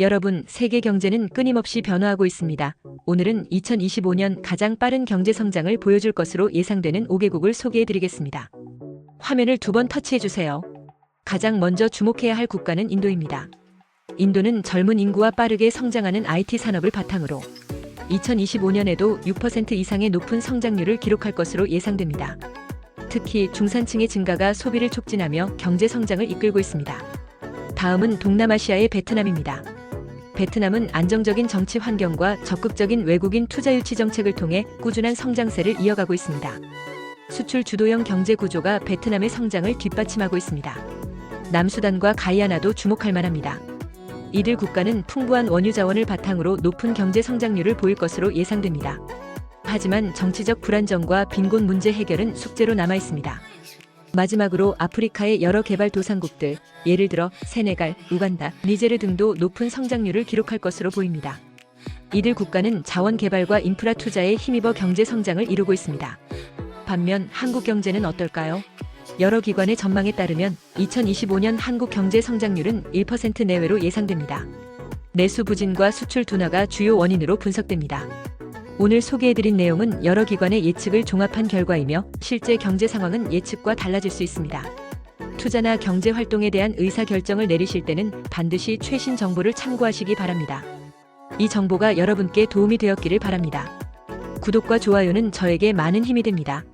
여러분, 세계 경제는 끊임없이 변화하고 있습니다. 오늘은 2025년 가장 빠른 경제 성장을 보여줄 것으로 예상되는 5개국을 소개해 드리겠습니다. 화면을 두 번 터치해 주세요. 가장 먼저 주목해야 할 국가는 인도입니다. 인도는 젊은 인구와 빠르게 성장하는 IT 산업을 바탕으로 2025년에도 6% 이상의 높은 성장률을 기록할 것으로 예상됩니다. 특히 중산층의 증가가 소비를 촉진하며 경제 성장을 이끌고 있습니다. 다음은 동남아시아의 베트남입니다. 베트남은 안정적인 정치 환경과 적극적인 외국인 투자 유치 정책을 통해 꾸준한 성장세를 이어가고 있습니다. 수출 주도형 경제 구조가 베트남의 성장을 뒷받침하고 있습니다. 남수단과 가이아나도 주목할 만합니다. 이들 국가는 풍부한 원유 자원을 바탕으로 높은 경제 성장률을 보일 것으로 예상됩니다. 하지만 정치적 불안정과 빈곤 문제 해결은 숙제로 남아 있습니다. 마지막으로 아프리카의 여러 개발도상국들, 예를 들어 세네갈, 우간다, 니제르 등도 높은 성장률을 기록할 것으로 보입니다. 이들 국가는 자원 개발과 인프라 투자에 힘입어 경제 성장을 이루고 있습니다. 반면 한국 경제는 어떨까요? 여러 기관의 전망에 따르면 2025년 한국 경제 성장률은 1% 내외로 예상됩니다. 내수 부진과 수출 둔화가 주요 원인으로 분석됩니다. 오늘 소개해드린 내용은 여러 기관의 예측을 종합한 결과이며 실제 경제 상황은 예측과 달라질 수 있습니다. 투자나 경제 활동에 대한 의사 결정을 내리실 때는 반드시 최신 정보를 참고하시기 바랍니다. 이 정보가 여러분께 도움이 되었기를 바랍니다. 구독과 좋아요는 저에게 많은 힘이 됩니다.